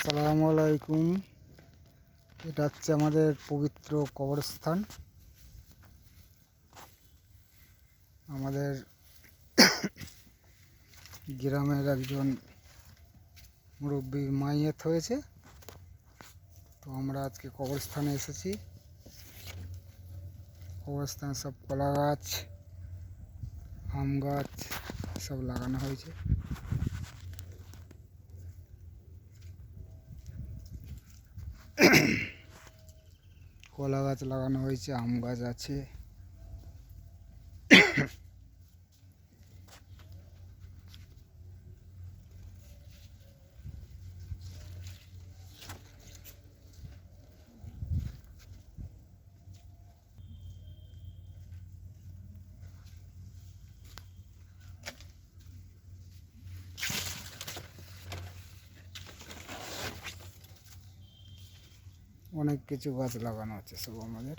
আসসালামু আলাইকুম। এটা হচ্ছে আমাদের পবিত্র কবরস্থান। আমাদের গ্রামের একজন মুরব্বী মাইয়েত হয়েছে। তো আমরা আজকে কবরস্থানে এসেছি। কবরস্থানে সব কলা গাছ, আম গাছ সব লাগানো হয়েছে। কলা গাছ লাগানো হয়েছে আম গাছ আছে। অনেক কিছু গাছ লাগানো আছে সব আমাদের।